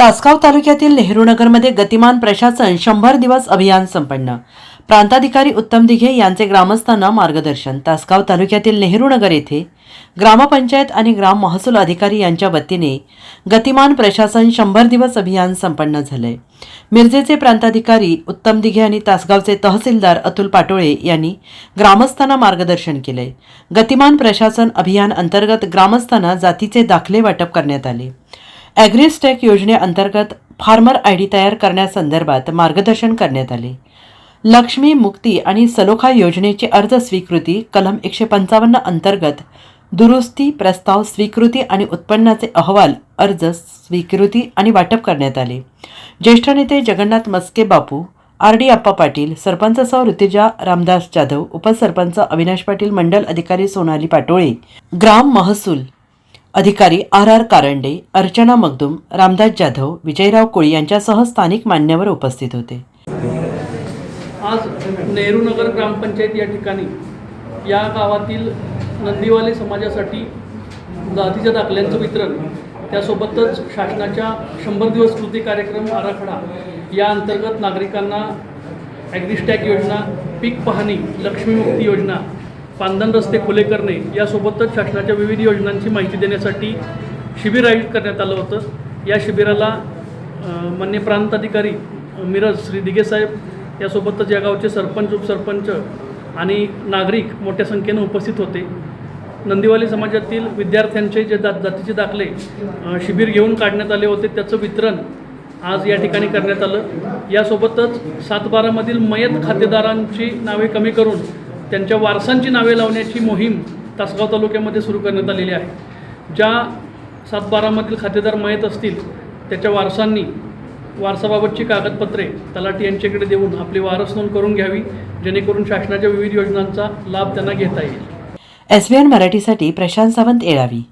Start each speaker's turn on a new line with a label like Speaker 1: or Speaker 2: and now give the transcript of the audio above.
Speaker 1: तासगाव तालुक्यातील नेहरूनगरमध्ये गतिमान प्रशासन शंभर दिवस अभियान संपन्न. प्रांताधिकारी उत्तम दिघे यांचे ग्रामस्थांना मार्गदर्शन. तासगाव तालुक्यातील नेहरूनगर येथे ग्रामपंचायत आणि ग्राम महसूल अधिकारी यांच्या वतीने गतिमान प्रशासन शंभर दिवस अभियान संपन्न झालंय. मिरजेचे प्रांताधिकारी उत्तम दिघे आणि तासगावचे तहसीलदार अतुल पाटोळे यांनी ग्रामस्थांना मार्गदर्शन केलंय. गतिमान प्रशासन अभियान अंतर्गत ग्रामस्थांना जातीचे दाखले वाटप करण्यात आले. ॲग्रीस्टॅक योजनेअंतर्गत फार्मर आय डी तयार करण्यासंदर्भात मार्गदर्शन करण्यात आले. लक्ष्मी मुक्ती आणि सलोखा योजनेची अर्ज स्वीकृती कलम एकशे पंचावन्न अंतर्गत दुरुस्ती प्रस्ताव स्वीकृती आणि उत्पन्नाचे अहवाल अर्ज स्वीकृती आणि वाटप करण्यात आले. ज्येष्ठ नेते जगन्नाथ मस्के बापू आर डी अप्पा पाटील सरपंच सौ ऋतुजा रामदास जाधव उपसरपंच अविनाश पाटील मंडल अधिकारी सोनाली पाटोळे ग्राम महसूल अधिकारी आर आर कारंडे अर्चना मगदुम रामदास जाधव विजयराव कोळी यांच्यासह स्थानिक मान्यवर उपस्थित होते.
Speaker 2: आज नेहरूनगर ग्रामपंचायत या ठिकाणी या गावातील नंदीवाले समाजासाठी जातीच्या दाखल्यांचं वितरण त्यासोबतच शासनाच्या शंभर दिवस कृती कार्यक्रम आराखडा या अंतर्गत नागरिकांना ॲग्रिस्टॅक योजना पीक पाहणी लक्ष्मीमुक्ती योजना पांदन रस्ते खुले करणे यासोबतच शासनाच्या विविध योजनांची माहिती देण्यासाठी शिबिर आयोजित करण्यात आलं होतं. या शिबिराला मान्य प्रांत अधिकारी मिरज श्री दिघेसाहेब यासोबतच या गावचे सरपंच उपसरपंच आणि नागरिक मोठ्या संख्येनं उपस्थित होते. नंदीवाली समाजातील विद्यार्थ्यांचे जे दा जातीचे दाखले शिबिर घेऊन काढण्यात आले होते त्याचं वितरण आज या ठिकाणी करण्यात आलं. यासोबतच सातबारामधील मयत खातेदारांची नावे कमी करून त्यांच्या वारसांची नावे लावण्याची मोहीम तासगाव तालुक्यामध्ये सुरू करण्यात आलेली आहे. ज्या सातबारामधील खातेदार मयत असतील त्याच्या वारसांनी वारसाबाबतची कागदपत्रे तलाठी यांच्याकडे देऊन आपली वारस नोंद करून घ्यावी जेणेकरून शासनाच्या विविध योजनांचा लाभ त्यांना घेता येईल.
Speaker 1: एस मराठीसाठी प्रशांत सावंत येळावी